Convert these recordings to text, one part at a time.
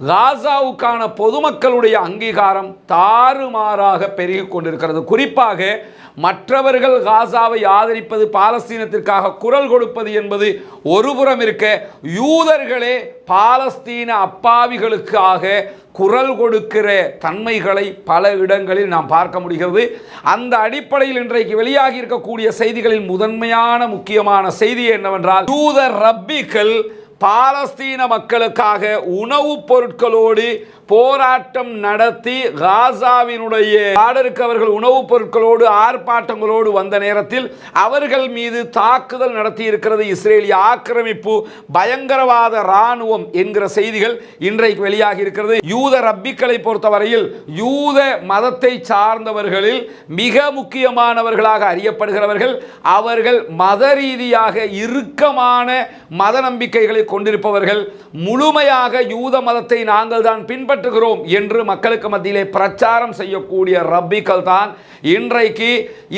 காசாவுக்கான பொதுமக்களுடைய அங்கீகாரம் தாறுமாறாக பெருகி கொண்டிருக்கிறது. குறிப்பாக மற்றவர்கள் காசாவை ஆதரிப்பது பாலஸ்தீனத்திற்காக குரல் கொடுப்பது என்பது ஒருபுறம் இருக்க யூதர்களே பாலஸ்தீன அப்பாவிகளுக்காக குரல் கொடுக்கிற தன்மைகளை பல இடங்களில் நாம் பார்க்க முடிகிறது. அந்த அடிப்படையில் இன்றைக்கு வெளியாகி இருக்கக்கூடிய செய்திகளின் முதன்மையான முக்கியமான செய்தி என்னவென்றால் யூத ரப்பிகள் பாலஸ்தீன மக்களுக்காக உணவுப் பொருட்களோடு போராட்டம் நடத்தி காசாவினுடைய நாடருக்கு உணவுப் பொருட்களோடு ஆர்ப்பாட்டங்களோடு வந்த நேரத்தில் அவர்கள் மீது தாக்குதல் நடத்தி இருக்கிறது இஸ்ரேலிய ஆக்கிரமிப்பு பயங்கரவாத இராணுவம் என்கிற செய்திகள் இன்றைக்கு வெளியாகி இருக்கிறது. யூத ரப்பிக்களை பொறுத்தவரையில் யூத மதத்தை சார்ந்தவர்களில் மிக முக்கியமானவர்களாக அறியப்படுகிறவர்கள். அவர்கள் மத ரீதியாக இறுக்கமான மத நம்பிக்கைகளை கொண்டிருப்பவர்கள் முழுமையாக யூத மதத்தை நாங்கள் தான் பின்பற்றுகிறோம் என்று மக்களுக்கு மத்தியிலே பிரச்சாரம் செய்யக்கூடிய ரப்பிக்கள் தான் இன்றைக்கு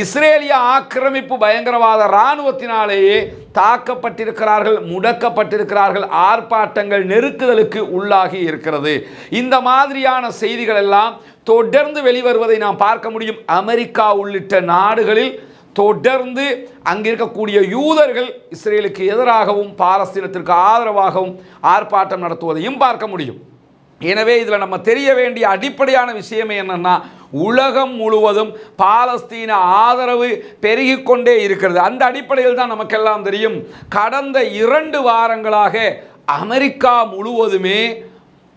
இஸ்ரேலிய ஆக்கிரமிப்பு பயங்கரவாத இராணுவத்தினாலேயே தாக்கப்பட்டிருக்கிறார்கள் முடக்கப்பட்டிருக்கிறார்கள் ஆர்ப்பாட்டங்கள் நெருக்குதலுக்கு உள்ளாகி இருக்கிறது. இந்த மாதிரியான செய்திகள் எல்லாம் தொடர்ந்து வெளிவருவதை நாம் பார்க்க முடியும். அமெரிக்கா உள்ளிட்ட நாடுகளில் தொடர்ந்து அங்கே இருக்கக்கூடிய யூதர்கள் இஸ்ரேலுக்கு எதிராகவும் பாலஸ்தீனத்திற்கு ஆதரவாகவும் ஆர்ப்பாட்டம் நடத்துவதையும் பார்க்க முடியும். எனவே இதில் நம்ம தெரிய வேண்டிய அடிப்படையான விஷயம் என்னன்னா உலகம் முழுவதும் பாலஸ்தீன ஆதரவு பெருகிக்கொண்டே இருக்கிறது. அந்த அடிப்படையில் தான் நமக்கெல்லாம் தெரியும். கடந்த இரண்டு வாரங்களாக அமெரிக்கா முழுவதுமே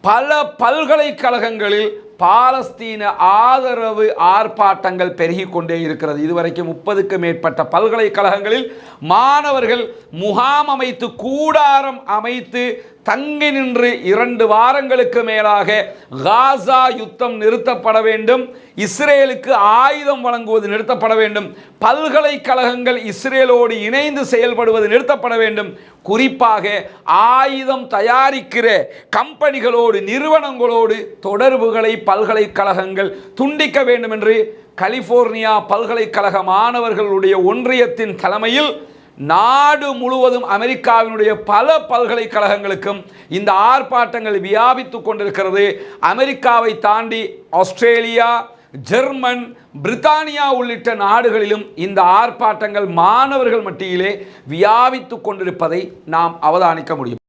பல பல்கலைக்கழகங்களில் பாலஸ்தீன ஆதரவு ஆர்ப்பாட்டங்கள் பெருகி கொண்டே இருக்கிறது. இதுவரைக்கும் முப்பதுக்கு மேற்பட்ட பல்கலைக்கழகங்களில் மாணவர்கள் முகாம் அமைத்து கூடாரம் அமைத்து தங்கி நின்று இரண்டு வாரங்களுக்கு மேலாக காசா யுத்தம் நிறுத்தப்பட வேண்டும். இஸ்ரேலுக்கு ஆயுதம் வழங்குவது நிறுத்தப்பட வேண்டும். பல்கலைக்கழகங்கள் இஸ்ரேலோடு இணைந்து செயல்படுவது நிறுத்தப்பட வேண்டும். குறிப்பாக ஆயுதம் தயாரிக்கிற கம்பெனிகளோடு நிறுவனங்களோடு தொடர்புகளை பல்கலைக்கழகங்கள் துண்டிக்க வேண்டும் என்று கலிபோர்னியா பல்கலைக்கழக மாணவர்களுடைய ஒன்றியத்தின் தலைமையில் நாடு முழுவதும் அமெரிக்காவினுடைய பல பல்கலைக்கழகங்களுக்கும் இந்த ஆர்ப்பாட்டங்கள் வியாபித்து கொண்டிருக்கிறது. அமெரிக்காவை தாண்டி ஆஸ்திரேலியா ஜெர்மன் பிரித்தானியா உள்ளிட்ட நாடுகளிலும் இந்த ஆர்ப்பாட்டங்கள் மாணவர்கள் மட்டியிலே வியாபித்து கொண்டிருப்பதை நாம் அவதானிக்க முடியும்.